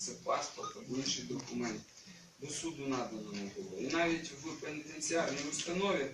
це паспорт або інший документ, до суду надано не було. І навіть в пенітенціарній установі,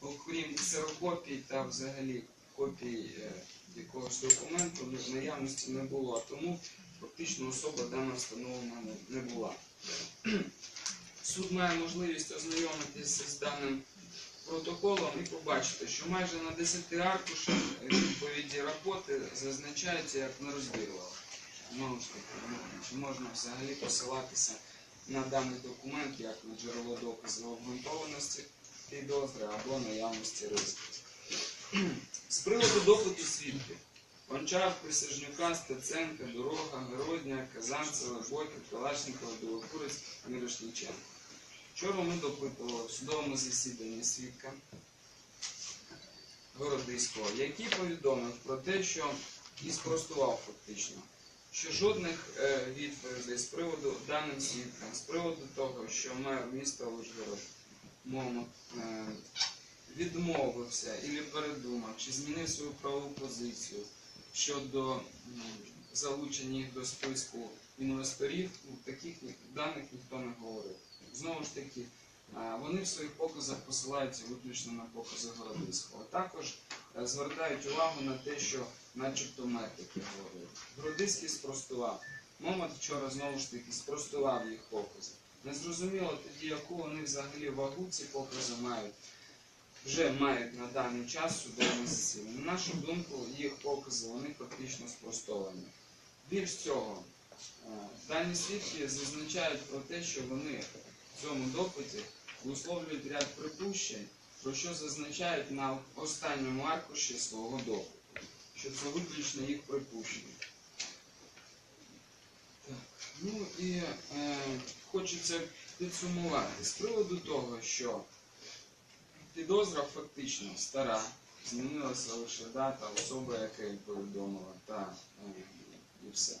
окрім ксерокопій та взагалі копій е, якогось документу, наявності не було. А тому фактично особа дана встановлена не- не була. Суд має можливість ознайомитися з даним протоколом і побачити, що майже на 10 аркушах відповіді роботи зазначаються як нерозбірливо. Знову ж таки, чи можна взагалі посилатися на даний документ як на джерело доказу обґрунтованості підозри або наявності ризиків. З приводу допиту свідків. Гончар, Присяжнюка, Стеценка, Дорога, Городня, Казанцева, Бойко, Калашникова, Білокурець, Мірошниченко. Вчора ми допитували в судовому засіданні свідка Городиського, який повідомив про те, що і спростував фактично, що жодних е, відповідей з приводу даним свідкам, з приводу того, що мер міста Ужгород мовно е, відмовився і передумав, чи змінив свою правову позицію щодо залучення їх до списку інвесторів, ну, таких даних ніхто не говорив. Знову ж таки, вони в своїх показах посилаються виключно на покази Городиського. Також е, звертають увагу на те, що начебто мер таки говорив. Городиський спростував. Момент вчора знову ж таки спростував їх покази. Незрозуміло тоді, яку вони взагалі вагу ці покази мають. Вже мають на даний час судове засідання. На нашу думку, їх покази вони фактично спростовані. Більш цього, е, дані свідки зазначають про те, що вони в цьому допиті висловлюють ряд припущень, про що зазначають на останньому аркуші свого допиту, це виключно їх припущення. Так, ну і е, хочеться підсумувати з приводу того, що підозра фактично стара, змінилася лише дата, особа, яка її повідомила, та е, і все.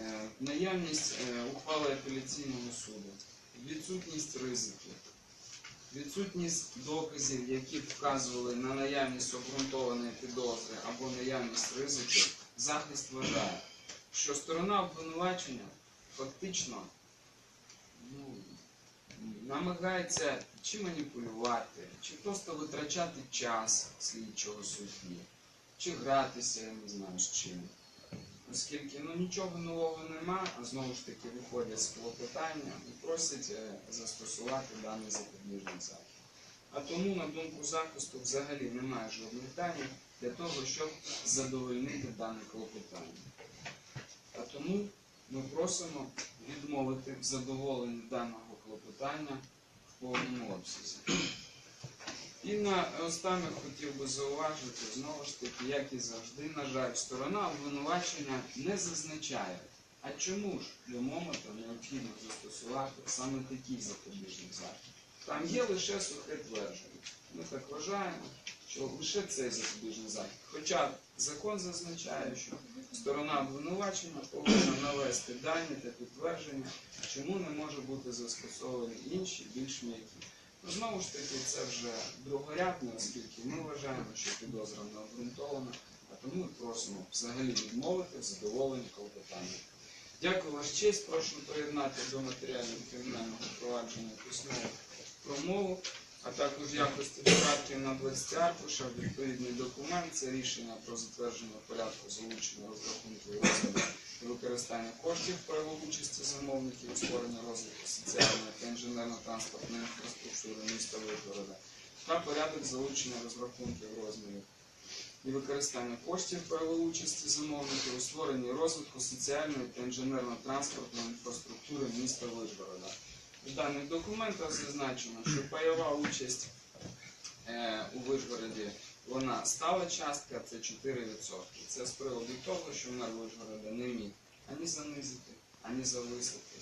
Е, Наявність е, ухвали апеляційного суду, відсутність ризиків, відсутність доказів, які вказували на наявність обґрунтованої підозри або наявність ризиків, захист вважає, що сторона обвинувачення фактично ну, намагається чи маніпулювати, чи просто витрачати час слідчого судді, чи гратися, я не знаю з чим. Оскільки ну, нічого нового нема, а знову ж таки виходять з клопотання і просять е, застосувати даний запобіжний захід. А тому, на думку захисту, взагалі немає жодних даних для того, щоб задовольнити дане клопотання. А тому ми просимо відмовити в задоволенні даного клопотання в повному обсязі. І на останок хотів би зауважити, знову ж таки, як і завжди, на жаль, сторона обвинувачення не зазначає, а чому ж для моменту необхідно застосувати саме такий запобіжний захід. Там є лише сухе твердження. Ми так вважаємо, що лише цей запобіжний захід. Хоча закон зазначає, що сторона обвинувачення повинна навести дані та підтвердження, чому не може бути застосовані інші, більш м'які. Знову ж таки, це вже другорядне, оскільки ми вважаємо, що підозра не обґрунтована, а тому ми просимо взагалі відмовити в задоволенні клопотання. Дякую ваш честь. Прошу приєднати до матеріалів кримінального провадження письмову промову, а також якості додатків на 20 аркушах відповідний документ. Це рішення про затвердження порядку залучення розрахунків розміру і використання коштів правової участі замовників у створенні розвитку соціальної та інженерно-транспортної інфраструктури міста Вишгорода та порядок залучення розрахунків розмірів і використання коштів правової участі замовників у створенні розвитку соціальної та інженерно-транспортної інфраструктури міста Вишгорода. У даних документах зазначено, що пайова участь е, у Вишгороді вона стала частка, це 4%. Це з приводу того, що мер Вишгорода не міг ані занизити, ані зависити.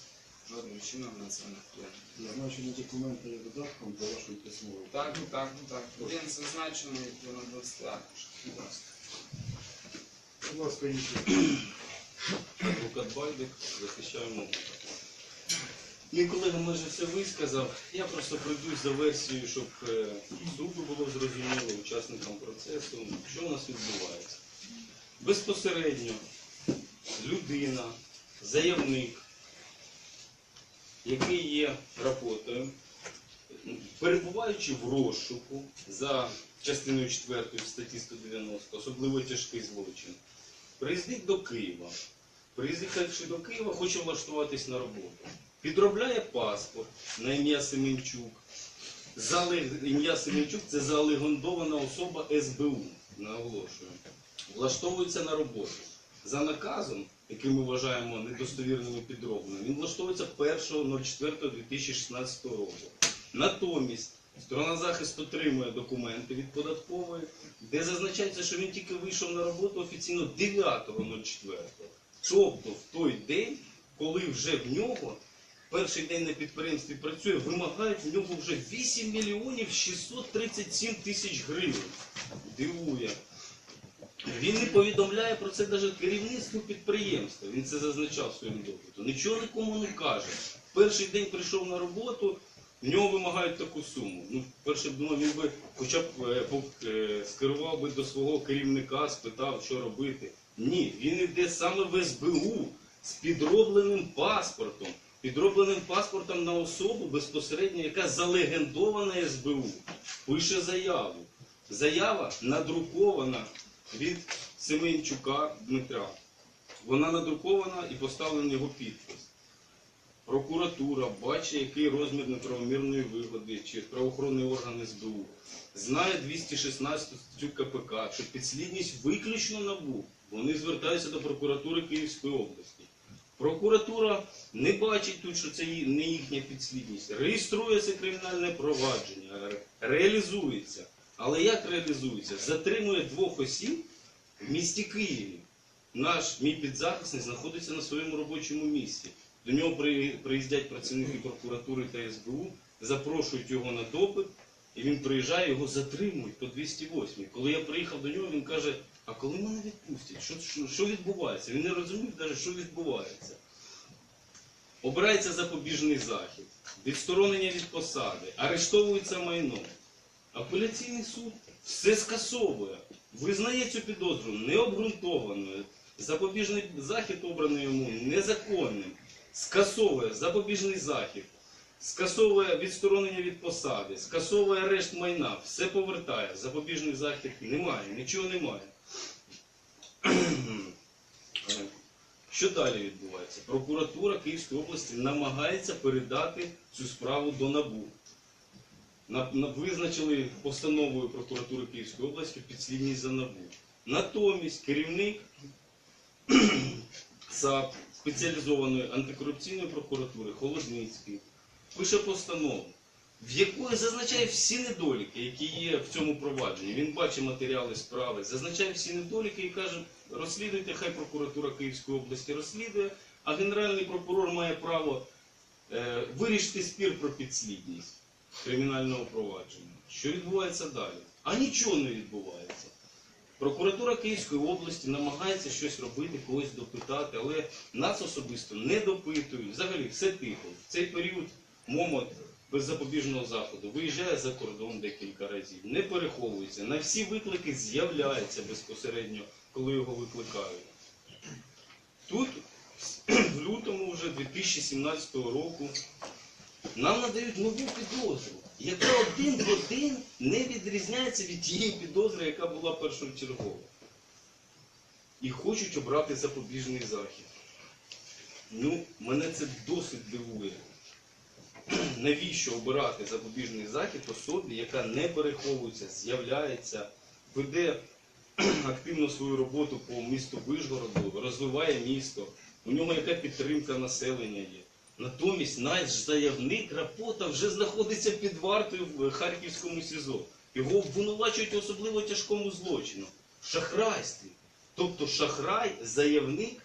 Жодним чином на це не вплине. Зазначені документи є додатком до вашої письмової. Так, так, так. Він зазначений на 20 аркушах. Будь ласка. Будь ласка, інші. Адвокат Байдик, захищаємо. Мій колега майже все висказав. Я просто пройдусь за версією, щоб е, суду було зрозуміло, учасникам процесу, що у нас відбувається. Безпосередньо людина заявник, який є рапотою, перебуваючи в розшуку за частиною 4 статті 190, особливо тяжкий злочин, приїздить до Києва. Приїздивши до Києва, хоче влаштуватись на роботу. Підробляє паспорт на ім'я Семенчук. Ім'я Семенчук це залегондована особа СБУ, наголошую. Влаштовується на роботу. За наказом, який ми вважаємо недостовірним і підробленим, він влаштовується 1.04.2016 року. Натомість сторона захисту отримує документи від податкової, де зазначається, що він тільки вийшов на роботу офіційно 9.04. Тобто в той день, коли вже в нього перший день на підприємстві працює, вимагають в нього вже 8 мільйонів 637 тисяч гривень. Дивує. Він не повідомляє про це навіть керівництву підприємства. Він це зазначав в своєму допиту. Нічого нікому не каже. Перший день прийшов на роботу, в нього вимагають таку суму. Ну, перше б думав, він би хоча б е, е, скерував би до свого керівника, спитав, що робити. Ні, він йде саме в СБУ з підробленим паспортом. Підробленим паспортом на особу безпосередньо, яка залегендована СБУ. Пише заяву. Заява надрукована від Семенчука Дмитра. Вона надрукована і поставлений його підпис. Прокуратура бачить, який розмір неправомірної вигоди чи правоохоронний орган СБУ. Знає 216 статтю КПК, що підслідність виключно набу. Вони звертаються до прокуратури Київської області. Прокуратура не бачить тут, що це не їхня підслідність. Реєструється кримінальне провадження, реалізується. Але як реалізується? Затримує двох осіб в місті Києві. Наш мій підзахисний знаходиться на своєму робочому місці. До нього приїздять працівники прокуратури та СБУ, запрошують його на допит, і він приїжджає, його затримують по 208. Коли я приїхав до нього, він каже: а коли мене відпустять? Що, що, що відбувається? Він не розумів навіть, що відбувається. Обирається запобіжний захід, відсторонення від посади, арештовується майно. Апеляційний суд все скасовує, визнає цю підозру необґрунтованою. Запобіжний захід обраний йому незаконним, скасовує запобіжний захід, скасовує відсторонення від посади, скасовує арешт майна, все повертає. Запобіжний захід немає, нічого немає. Що далі відбувається? Прокуратура Київської області намагається передати цю справу до НАБУ. На, на, визначили постановою прокуратури Київської області підслідність за НАБУ. Натомість керівник спеціалізованої антикорупційної прокуратури Холодницький пише постанову, в якої зазначає всі недоліки, які є в цьому провадженні. Він бачить матеріали справи, зазначає всі недоліки і каже, розслідуйте, хай прокуратура Київської області розслідує, а генеральний прокурор має право е, вирішити спір про підслідність кримінального провадження. Що відбувається далі? А нічого не відбувається. Прокуратура Київської області намагається щось робити, когось допитати, але нас особисто не допитують. Взагалі все тихо. В цей період момот без запобіжного заходу виїжджає за кордон декілька разів, не переховується. На всі виклики з'являється безпосередньо, коли його викликають. Тут в лютому вже 2017 року нам надають нову підозру, яка один в один не відрізняється від тієї підозри, яка була першочергова. І хочуть обрати запобіжний захід. Ну, мене це досить дивує. Навіщо обирати запобіжний захід особі, яка не переховується, з'являється, веде активно свою роботу по місту Вишгороду, розвиває місто, у нього яка підтримка населення є. Натомість наш заявник Рапота вже знаходиться під вартою в Харківському СІЗО. Його обвинувачують особливо тяжкому злочину шахрайстві. Тобто шахрай, заявник,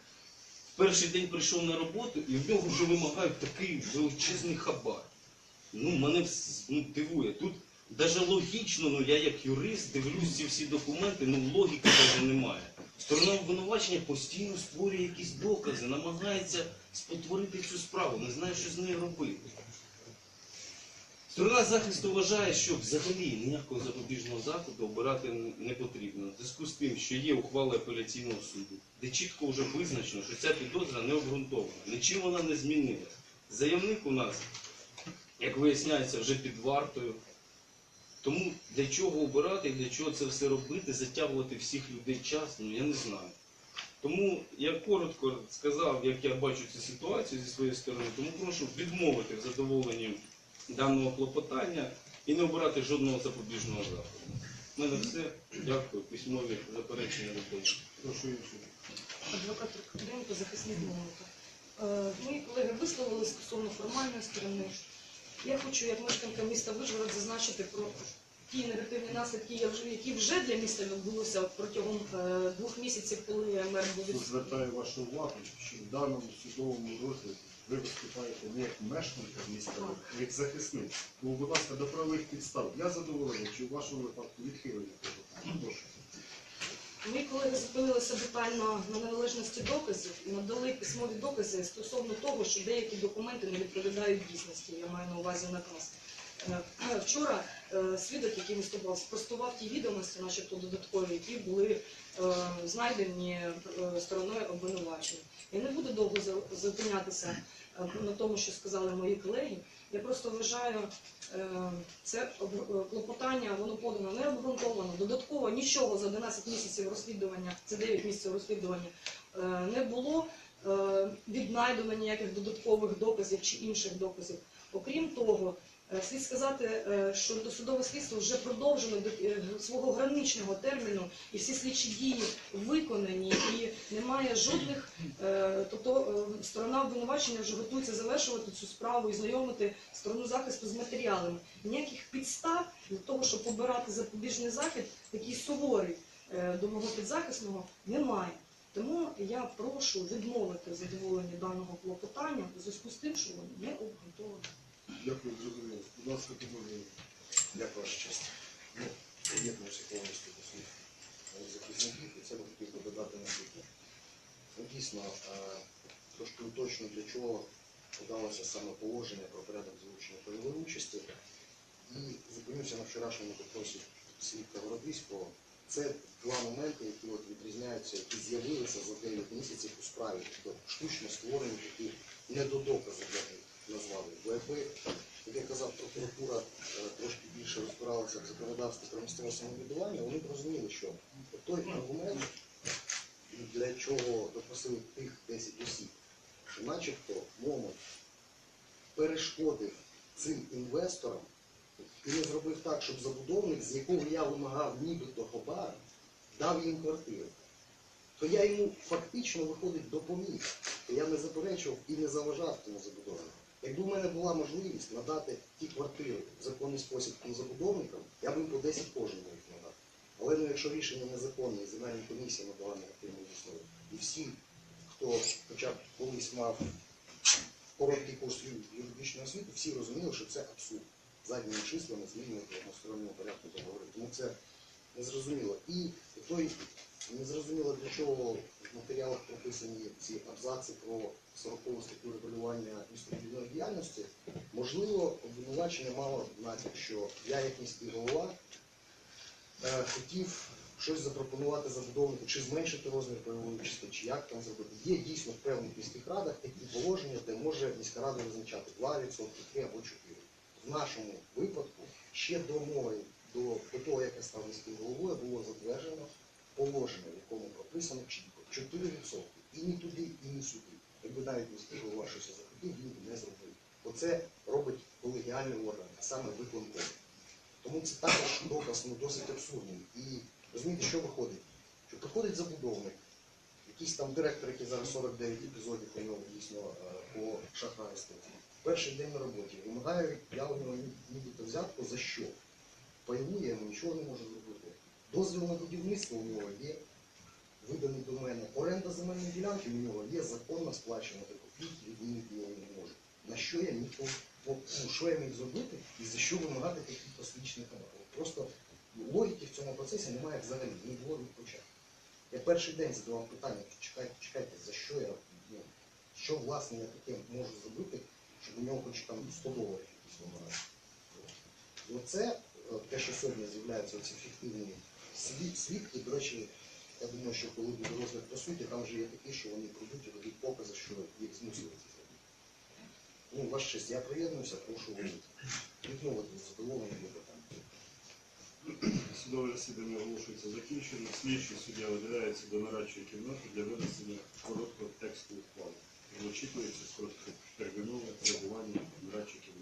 перший день прийшов на роботу і в нього вже вимагають такий величезний хабар. Ну, мене ну, дивує. Тут навіть логічно, ну я як юрист дивлюсь ці всі документи, ну логіки навіть немає. Сторона обвинувачення постійно створює якісь докази, намагається спотворити цю справу, не знає, що з нею робити. Сторона захисту вважає, що взагалі ніякого запобіжного заходу обирати не потрібно. В зв'язку з тим, що є ухвала апеляційного суду, де чітко вже визначено, що ця підозра не обґрунтована. Нічим вона не змінилась. Заявник у нас, як виясняється, вже під вартою. Тому для чого обирати і для чого це все робити, затягувати всіх людей час, ну я не знаю. Тому я коротко сказав, як я бачу цю ситуацію зі своєї сторони, тому прошу відмовити в задоволенні даного клопотання і не обирати жодного запобіжного заходу. У мене все. Дякую. Письмові заперечення відповідь. Прошу інший. Адвокат Руденко, захисник Момента. Е, Мої колеги висловили стосовно формальної сторони. Я хочу, як мешканка міста Вишгород, зазначити про ті негативні наслідки, які вже для міста відбулися протягом е, двох місяців, коли мер був звертаю вашу увагу, що в даному судовому розгляді ви виступаєте не як мешканка міста, а як захисник. Тому, будь ласка, до правових підстав. Я задоволений, чи в вашому випадку відхилення питання? Прошу. Мої колеги зупинилися детально на неналежності доказів і надали письмові докази стосовно того, що деякі документи не відповідають дійсності. Я маю на увазі наказ. Е, Вчора е, свідок, який виступав, спростував ті відомості, начебто додаткові, які були е, знайдені стороною обвинувачення. Я не буду довго зупинятися на тому, що сказали мої колеги. Я просто вважаю, це клопотання, воно подано не обґрунтовано. Додатково нічого за 11 місяців розслідування, це 9 місяців розслідування, не було віднайдено ніяких додаткових доказів чи інших доказів. Окрім того, слід сказати, е, що досудове слідство вже продовжено до е, свого граничного терміну, і всі слідчі дії виконані, і немає жодних, е, тобто е, сторона обвинувачення вже готується завершувати цю справу і знайомити сторону захисту з матеріалами. Ніяких підстав для того, щоб обирати запобіжний захід, такий суворий е, до мого підзахисного, немає. Тому я прошу відмовити задоволення даного клопотання у зв'язку з тим, що воно не обґрунтовано. Дякую, зрозуміло. Будь ласка, побажаю. Дякую, ваша честь. Ну, приєднуюся повністю до е, захисників, і це би хотів би додати наступне. Ну, Дійсно, трошки уточню, для чого подалося саме положення про порядок залучення пайової участі. І зупинюся на вчорашньому допросі свідка Городиського. Це два моменти, які от відрізняються, які з'явилися за 9 місяців у справі, тобто штучно створені такі недодокази для них назвали. Бо якби як я казав, прокуратура е, трошки більше розбиралася в законодавстві про місцеве самоврядування, вони б розуміли, що той аргумент, для чого допросили тих 10 осіб, що начебто момент перешкодив цим інвесторам і не зробив так, щоб забудовник, з якого я вимагав нібито хабар, дав їм квартиру. То я йому фактично виходить допоміг. Я не заперечував і не заважав тому забудовнику. Якби в мене була можливість надати ті квартири в законний спосіб тим забудовникам, я б їм по 10 кожен міг надати. Але ну, якщо рішення незаконне, і земельна комісія надала негативну висновок, і всі, хто хоча б колись мав короткий курс юридичної освіти, всі розуміли, що це абсурд. Задніми числами змінювати в односторонньому порядку договори. Тому це незрозуміло. І той незрозуміло для чого в матеріалах прописані ці абзаци про 40 статтю регулювання містобудівної діяльності. Можливо, обвинувачення мало натяк, що я, як міський голова, е, хотів щось запропонувати забудовнику, чи зменшити розмір пайової частини, чи як там зробити. Є дійсно в певних міських радах такі положення, де може міська рада визначати 2%, 3 або 4%. В нашому випадку ще до мови, до, до того, як я став міським головою, було затверджено положення, в якому прописано чітко 4%. І ні туди, і ні сюди. Якби навіть міський голова щось захотів, він не зробив. Оце робить колегіальний орган, а саме виконком. Тому це також доказ ну, досить абсурдний. І розумієте, що виходить? Що приходить забудовник, якийсь там директор, який зараз 49 епізодів у нього дійсно е, по шахрайству. Перший день на роботі вимагаю, я у нього нібито взятку за що? Пайову я нічого не можу зробити. Дозвіл на будівництво у нього є, виданий до мене. Оренда земельної ділянки у нього є законно сплачена до копійки, відмінити його не можу. На що я міг ну, що я міг зробити і за що вимагати таких космічних аматів? Просто логіки в цьому процесі немає взагалі, не було від початку. Я перший день задавав питання, чекайте, чекайте, за що я, ну, що власне я таке можу зробити, щоб у нього хоч там 100 доларів якісь вимагати. Оце, е, те, що сьогодні з'являються ці фіктивні свідки, до речі, я думаю, що коли буде розгляд по суті, там вже є такі, що вони прийдуть і дадуть покази, що їх змусили це зробити. Ну, ваш честь, я приєднуюся, прошу відмовити задоволення до питання. Судове засідання оголошується закінчено. Слідчий суддя виділяється до нарадчої кімнати для винесення короткого тексту ухвали. Очікується короткотермінове перебування в нарадчій кімнаті.